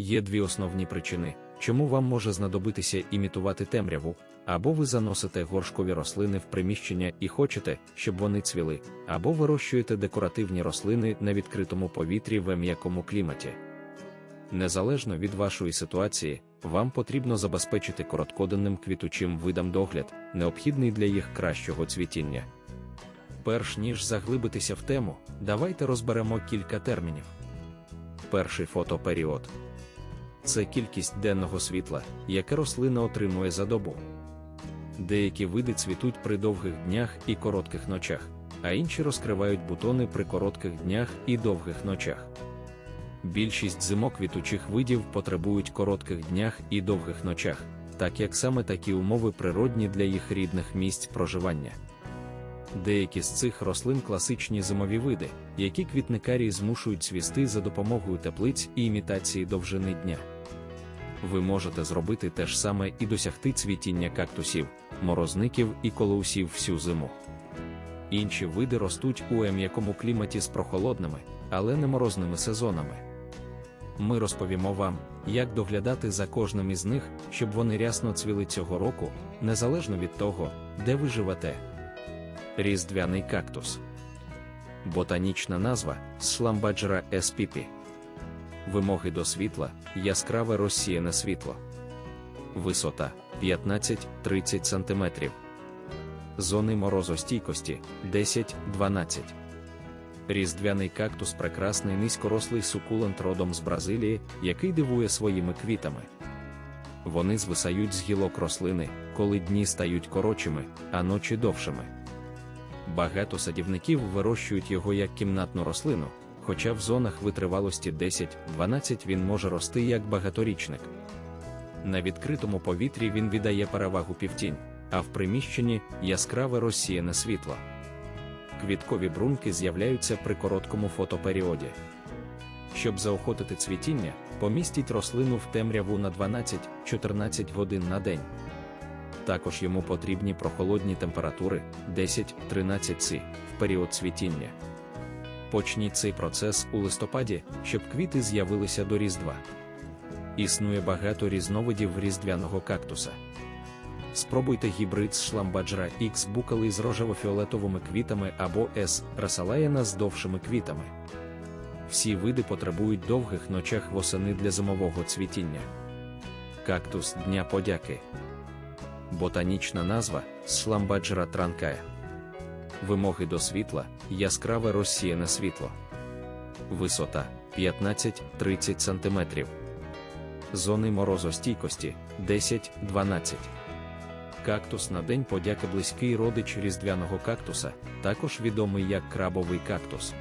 Є дві основні причини, чому вам може знадобитися імітувати темряву, або ви заносите горшкові рослини в приміщення і хочете, щоб вони цвіли, або вирощуєте декоративні рослини на відкритому повітрі в м'якому кліматі. Незалежно від вашої ситуації, вам потрібно забезпечити короткоденним квітучим видам догляд, необхідний для їх кращого цвітіння. Перш ніж заглибитися в тему, давайте розберемо кілька термінів. Перший фотоперіод це кількість денного світла, яке рослина отримує за добу. Деякі види цвітуть при довгих днях і коротких ночах, а інші розкривають бутони при коротких днях і довгих ночах. Більшість зимок квітучих видів потребують коротких днях і довгих ночах, так як саме такі умови природні для їх рідних місць проживання. Деякі з цих рослин класичні зимові види, які квітникарі змушують цвісти за допомогою теплиць і імітації довжини дня. Ви можете зробити те ж саме і досягти цвітіння кактусів, морозників і колоусів всю зиму. Інші види ростуть у м'якому кліматі з прохолодними, але не морозними сезонами. Ми розповімо вам, як доглядати за кожним із них, щоб вони рясно цвіли цього року, незалежно від того, де ви живете. Різдвяний кактус. Ботанічна назва Сламбаджера еспіпі. Вимоги до світла, яскраве розсіяне світло. Висота 15-30 см. Зони морозостійкості 10-12. Різдвяний кактус прекрасний низькорослий сукулент родом з Бразилії, який дивує своїми квітами. Вони звисають з гілок рослини, коли дні стають коротшими, а ночі довшими. Багато садівників вирощують його як кімнатну рослину, хоча в зонах витривалості 10-12 він може рости як багаторічник. На відкритому повітрі він віддає перевагу півтінь, а в приміщенні яскраве розсіяне світло. Квіткові брунки з'являються при короткому фотоперіоді. Щоб заохотити цвітіння, помістіть рослину в темряву на 12-14 годин на день. Також йому потрібні прохолодні температури 10-13 С в період цвітіння. Почніть цей процес у листопаді, щоб квіти з'явилися до Різдва. Існує багато різновидів різдвяного кактуса. Спробуйте гібрид з шламбаджра X букали з рожево-фіолетовими квітами або S расалаяна з довшими квітами. Всі види потребують довгих ночах восени для зимового цвітіння. Кактус Дня подяки. Ботанічна назва Сламбаджра транкая. Вимоги до світла яскраве розсіяне світло. Висота 15-30 см. Зони морозостійкості 10-12. Кактус на День подяки близький родич різдвяного кактуса, також відомий як крабовий кактус.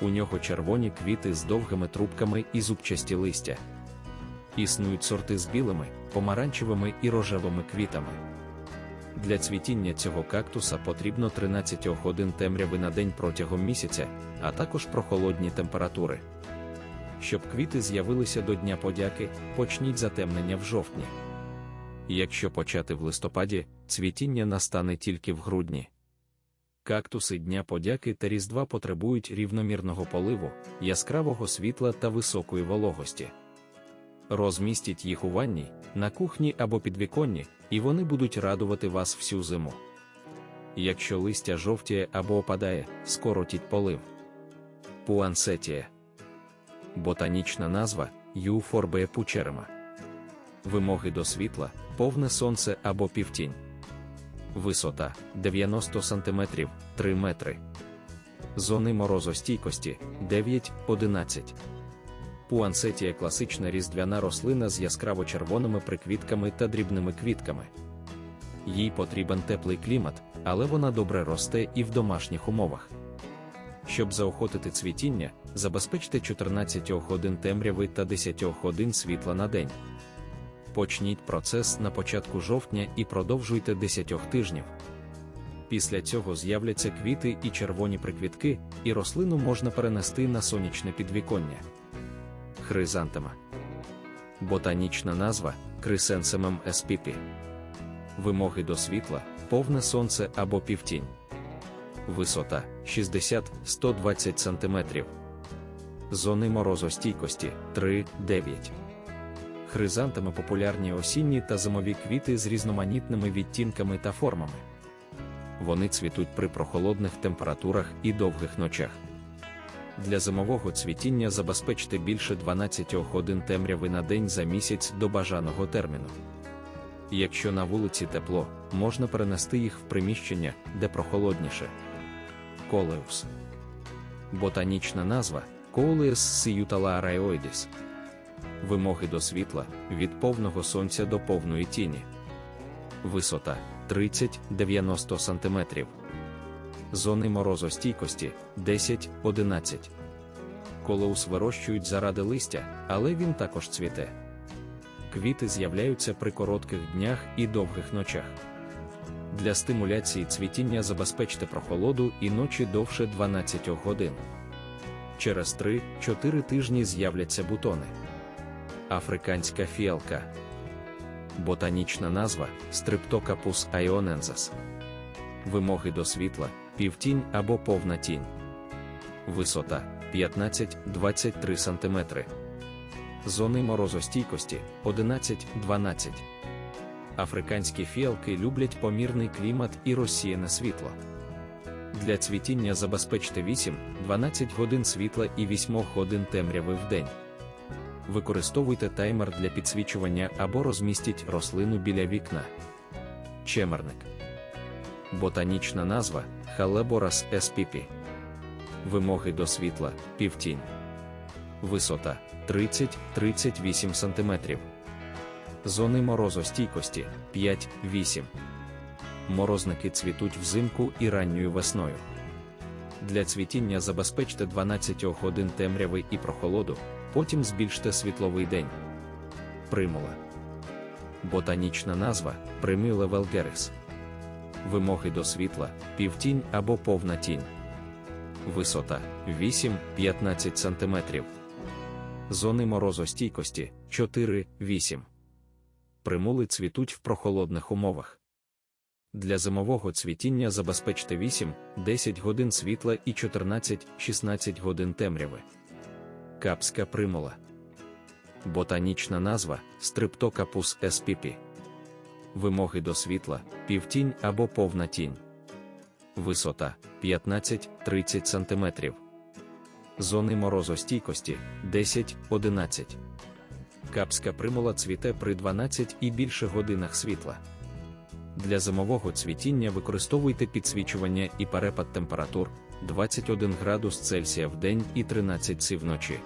У нього червоні квіти з довгими трубками і зубчасті листя. Існують сорти з білими, помаранчевими і рожевими квітами. Для цвітіння цього кактуса потрібно 13 годин темряви на день протягом місяця, а також прохолодні температури. Щоб квіти з'явилися до Дня подяки, почніть затемнення в жовтні. Якщо почати в листопаді, цвітіння настане тільки в грудні. Кактуси Дня подяки та Різдва потребують рівномірного поливу, яскравого світла та високої вологості. Розмістіть їх у ванні, на кухні або підвіконні, і вони будуть радувати вас всю зиму. Якщо листя жовтіє або опадає, скоротіть полив. Пуансетія. Ботанічна назва Юфорбея пучерема. Вимоги до світла, повне сонце або півтінь. Висота 90 см 3 метри. Зони морозостійкості 9-11. Пуансетія класична різдвяна рослина з яскраво червоними приквітками та дрібними квітками. Їй потрібен теплий клімат, але вона добре росте і в домашніх умовах. Щоб заохотити цвітіння, забезпечте 14 годин темряви та 10 годин світла на день. Почніть процес на початку жовтня і продовжуйте 10 тижнів. Після цього з'являться квіти і червоні приквітки, і рослину можна перенести на сонячне підвіконня. Хризантема. Ботанічна назва Крисенсемем еспіпі. Вимоги до світла, повне сонце або півтінь. Висота 60-120 см. Зони морозостійкості 3-9. Хризантами популярні осінні та зимові квіти з різноманітними відтінками та формами. Вони цвітуть при прохолодних температурах і довгих ночах. Для зимового цвітіння забезпечте більше 12 годин темряви на день за місяць до бажаного терміну. Якщо на вулиці тепло, можна перенести їх в приміщення, де прохолодніше. Колеус. Ботанічна назва Coleus siutala araeoides. Вимоги до світла від повного сонця до повної тіні. Висота 30-90 см. Зони морозостійкості 10-11. Колеус вирощують заради листя, але він також цвіте. Квіти з'являються при коротких днях і довгих ночах. Для стимуляції цвітіння забезпечте прохолоду і ночі довше 12 годин. Через 3-4 тижні з'являться бутони. Африканська фіалка. Ботанічна назва Streptocarpus aionensis. Вимоги до світла півтінь або повна тінь. Висота 15-23 см. Зони морозостійкості 11-12. Африканські фіалки люблять помірний клімат і розсіяне світло. Для цвітіння забезпечте 8-12 годин світла і 8 годин темряви в день. Використовуйте таймер для підсвічування або розмістіть рослину біля вікна. Чемерник. Ботанічна назва Халеборас spp. Вимоги до світла півтінь. Висота 30-38 см. Зони морозостійкості 5-8. Морозники цвітуть взимку і ранньою весною. Для цвітіння забезпечте 12 годин темряви і прохолоду, потім збільште світловий день. Примула. Ботанічна назва Примюле велгерис. Вимоги до світла півтінь або повна тінь. Висота 8-15 см. Зони морозостійкості 4-8. Примули цвітуть в прохолодних умовах. Для зимового цвітіння забезпечте 8-10 годин світла і 14-16 годин темряви. Капська примула. Ботанічна назва Streptocarpus spp. Вимоги до світла півтінь або повна тінь. Висота 15-30 см. Зони морозостійкості 10-11. Капська примула цвіте при 12 і більше годинах світла. Для зимового цвітіння використовуйте підсвічування і перепад температур 21 градус Цельсія в день і 13 ці вночі.